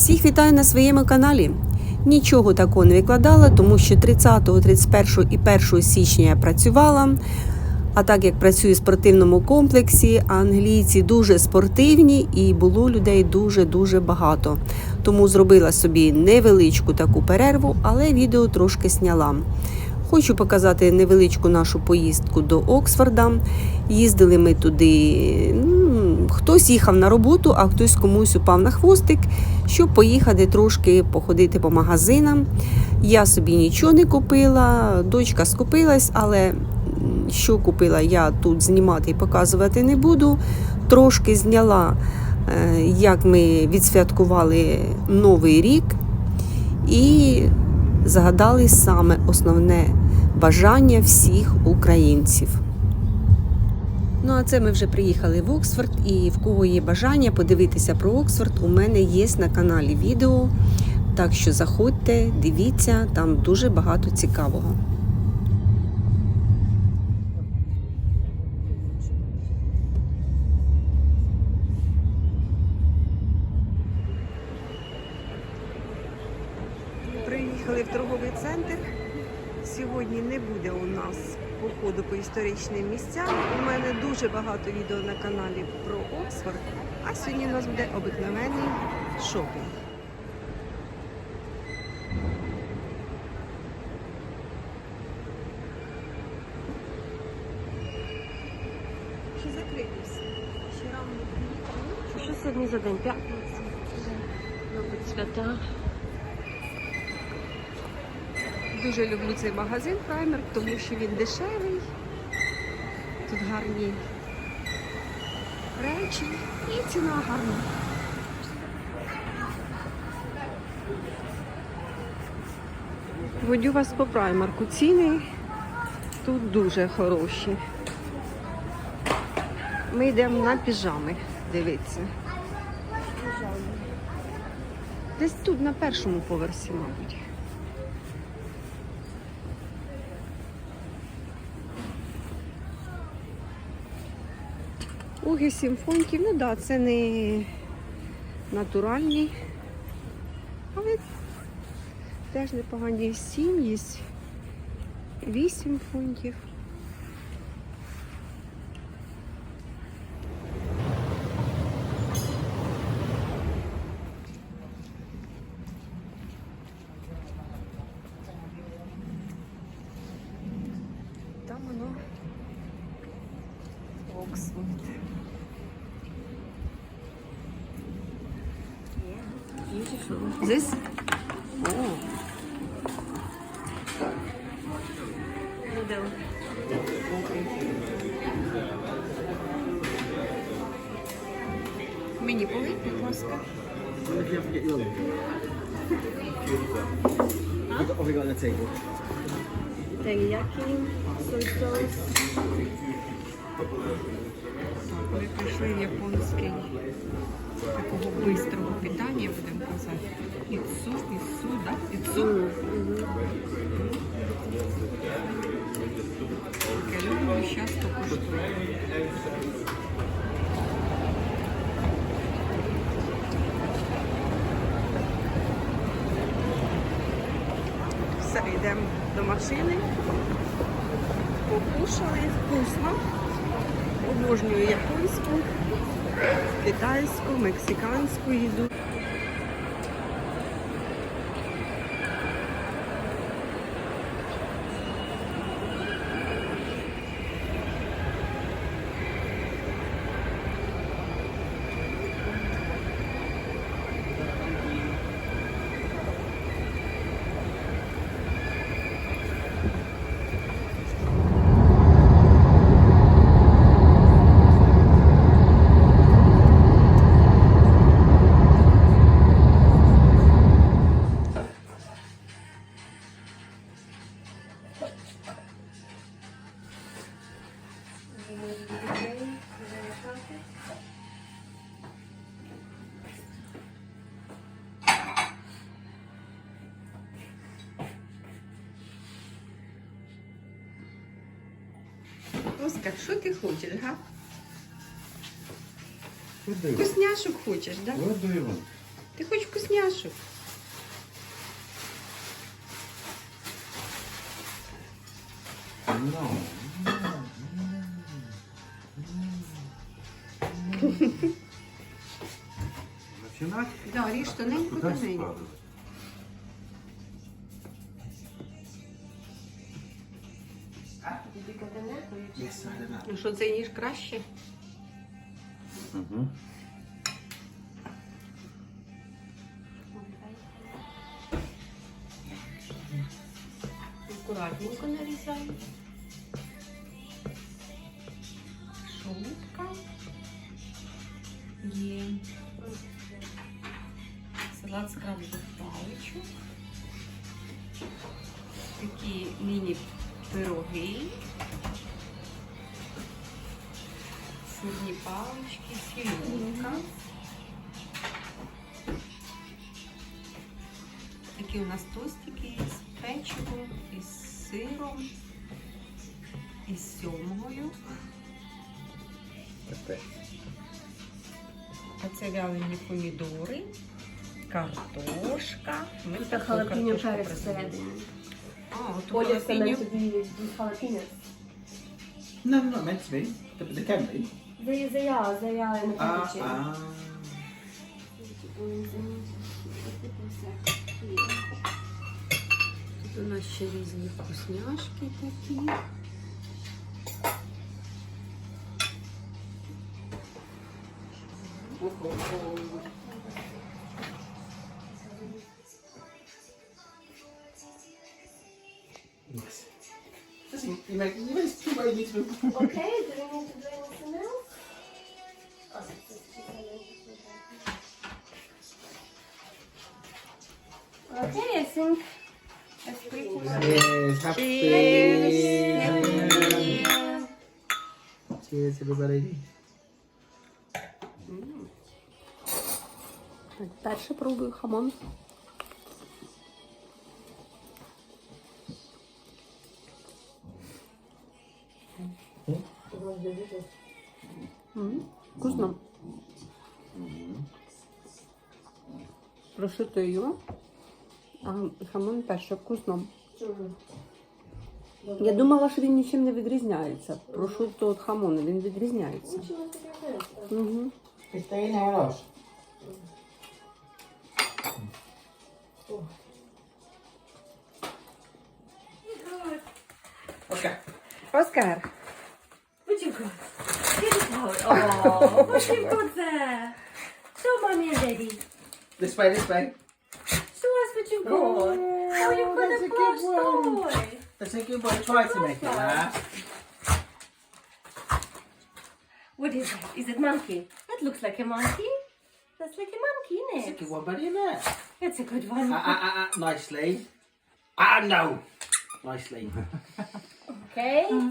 Всіх вітаю на своєму каналі. Нічого такого не викладала, тому що 30, 31 і 1 січня я працювала. А так як працюю в спортивному комплексі, англійці дуже спортивні і було людей дуже-дуже багато. Тому зробила собі невеличку таку перерву, але відео трошки сняла. Хочу показати невеличку нашу поїздку до Оксфорда. Їздили ми туди. Хтось їхав на роботу, а хтось комусь упав на хвостик, щоб поїхати трошки походити по магазинам. Я собі нічого не купила, дочка скупилась, але що купила, я тут знімати і показувати не буду. Трошки зняла, е, як ми відсвяткували Новий рік і згадали саме основне бажання всіх українців. Ну, а це ми вже приїхали в Оксфорд, і в кого є бажання подивитися про Оксфорд, у мене є на каналі відео. Так що заходьте, дивіться, там дуже багато цікавого. Приїхали в торговий центр. Сьогодні не буде у нас походу по історичним місцям. У мене дуже багато відео на каналі про Оксфорд, а сьогодні у нас буде обикновений шопінг. Ще закрити. Ще рано не приїхали. Що сьогодні за день? П'ятниця. Мабуть, свята. Дуже люблю цей магазин Праймер, тому що він дешевий. Тут гарні речі і ціна гарна. Водю вас по праймарку. Ціни тут дуже хороші. Ми йдемо на піжами, дивіться. Десь тут на першому поверсі, мабуть. 7 фунтів, ну да, це не натуральні. Але теж непогані 7 є. 8 фунтів. Оксфорд. This? Oh. Model. Мені полить, будь ласка. If you have to get your own. Have we got, have we got on the table? Теріякі, сой-соус. Ми прийшли в японський такого бистрого питання, будемо казати. Іцу, іцу, да? Іцу. Люблю, зараз покуштую. Все, йдемо до машини. Покушали вкусно. Обожнюю японську, китайську, мексиканську їду. Оскар, що ти хочеш, га? Want? Вкусняшок хочеш, да? Do you want? Ти хочеш вкусняшок? No. Начинать? Да, ріж тоненько, Ну що, цей ніж краще? Угу. Акуратненько нарізаємо. Шубка. Є. Салат з крабових паличок. Такі міні-пироги. Сирні палички, сільотка. Такі у нас тостики з печивом, із сиром, із сьомгою. А це вялені помідори, картошка. Ми Тут таку халапіньо картошку перець присадили. всередині. А, от Оля це meant халапіньо. jalapenos. No, not meant to be. But they can be. They, they are, they are in the Ah, ah. Тут у нас ще різні вкусняшки такі. Yes. You make need to. Okay, do we need to do anything else? Okay, I think that's pretty much Cheers, happy. Cheers. Cheers, everybody. Перше пробую хамон. М, Вкусно. Прошитою. А хамон перше вкусно. Я думала, що він нічим не відрізняється. Прошито від хамону, він відрізняється. Угу. 15 euros. Okay. Оскар. What you got? Get it out. Oh, what Oh, you boy. How are you going to blush, boy? That's a good boy. Try to make it laugh. What is that? Is it monkey? That looks like a monkey. That's like a monkey, isn't it? It's a good one, buddy, isn't it? It's a good one. Ah, ah, ah, ah, nicely. Ah, no. Nicely. okay.